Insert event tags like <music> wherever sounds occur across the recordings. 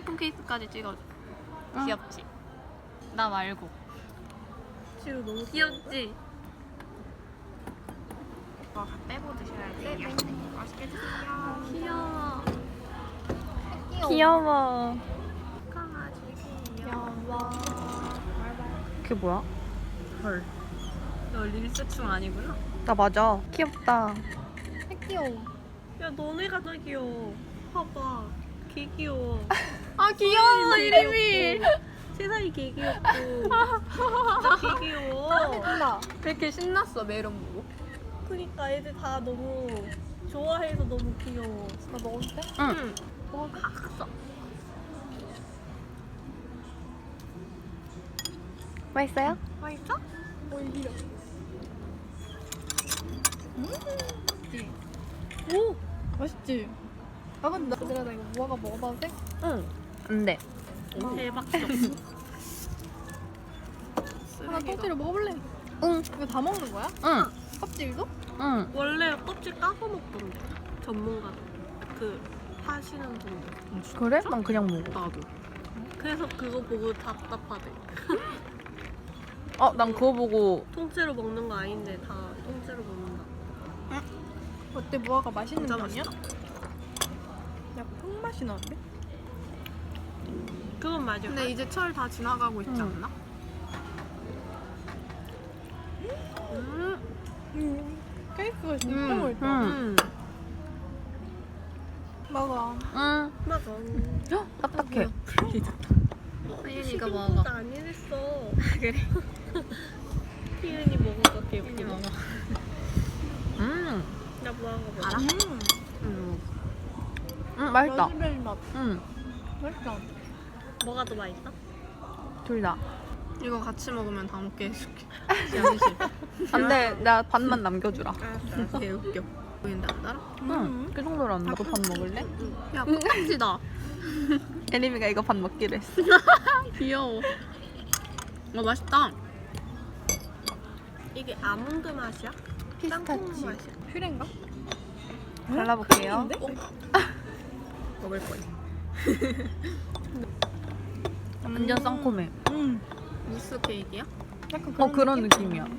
케이스까지 찍어줘. 응. 귀엽지? 나 말고. 지우 너무 귀엽지? 이거 다 빼고 드셔야 돼요. 맛있게 드세요. 귀여워. 귀여워. 귀여워. 그게 뭐야? 헐. 너 릴스충 아니구나? 나 맞아. 귀엽다. 귀여워. 야 너네가 더 귀여워. 봐봐. 개 귀여워. 아 귀여워 이름이. 세상이 개 귀엽고. 진짜 개 귀여워. 신나. 왜 이렇게 신났어 메론 보고? 그니까 애들 다 너무 좋아해서 너무 귀여워. 나 먹을 때? 응. 어, 갔어. 맛있어요? 맛있어? 오히려. 오! 맛있지? 아 근데 나 얘들아 나 이거 무화과 먹어봐도 돼? 응. 안돼. 대박. <laughs> 하나 통째로 먹어볼래? 응. 이거 다 먹는 거야? 응. 껍질도? 응. 원래 껍질 까서 먹던데. 전문가들. 그 하시는 분들. 그래? 난 그냥 먹어. 나도. 그래서 그거 보고 답답하대. 어, 난 그거 보고 통째로 먹는 거 아닌데 다 통째로 먹는다. 어때 무화과 맛있는 진짜 편이야? 맛있다. 약간 흙맛이 나는데? 그건 맞아. 근데 이제 철 다 지나가고 있지 응. 않나? 음. 음. 케이크가 진짜 음. 맛있다. 음. 음. 먹어. 응. 맞아. 헉, 딱딱해. 희은이가 먹어. 나 아니랬어. 그래. 희은이 먹어서 희은이 먹어. 음. 나 뭐한 거 먹어. 알아? 음. 맛있다. 러즈베리 맛. 응. 맛있다. 뭐가 더 맛있어? 둘 다. 이거 같이 먹으면 다 먹게 해줄게. 양심. 안 돼. 나 반만 남겨주라. 알았어. 개 웃겨. 보인다 알아? 응. 그 정도로 너도 반 먹을래? 야, 껍질이다. 에리미가 <laughs> 이거 반 먹기로 했어. <laughs> 귀여워. 어, 맛있다. 이게 아몬드 맛이야? 피스타치. 맛이야? 퓨레인가? 발라볼게요. <laughs> 먹을 거야. <laughs> 완전 쌍콤해. 음. 무스 케이크야? 약간 어, 그런 느낌이야. <laughs>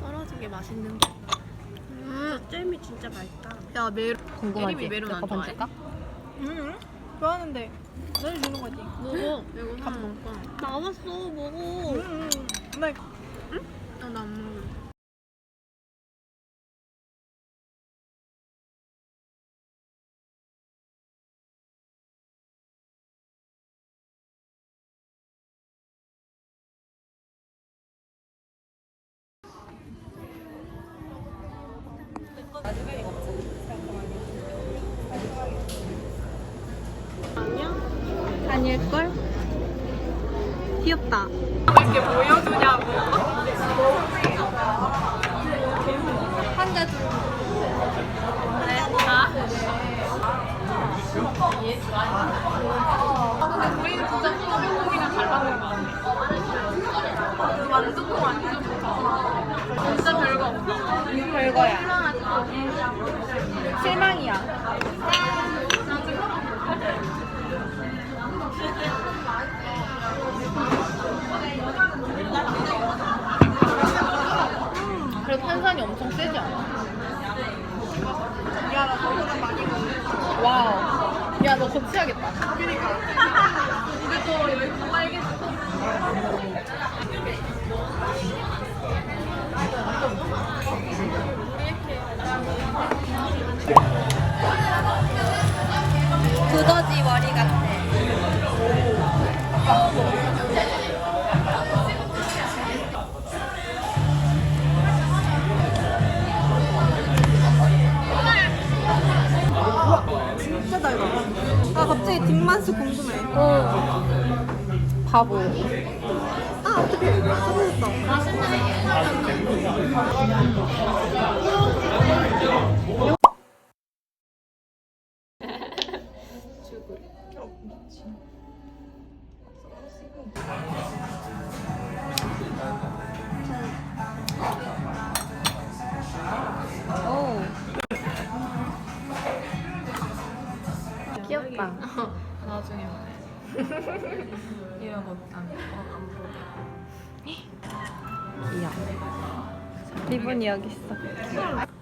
떨어지게 맛있는데. 음, 저 잼이 진짜 맛있다. 야, 메론. 궁금하지? 메론 안 내거 좋아해? 줄까? 음. 좋아하는데 너를 주는 거지. 먹어. 이거 다 먹을 거야. 나왔어, 먹어. 음. 나 어, 나안 먹을 아닐걸? 귀엽다. 이렇게 보여주냐고. 한대 줄. 그래. 아. 근데 우리는 진짜 소금콩이랑 잘 맞는 거 같아. 그 완두콩 아니죠? 진짜 별거 없어. 별거야. 야, 너 고치야겠다. 두더지 진짜 달다. 아, 갑자기 뒷맛이 궁금해. 어. 바보. 아, 어떡해. 사라졌다. 오. 나중에 말해. <laughs> 이런 거 안, 어, 안 보게. 귀여워. 리본이 여기 있어.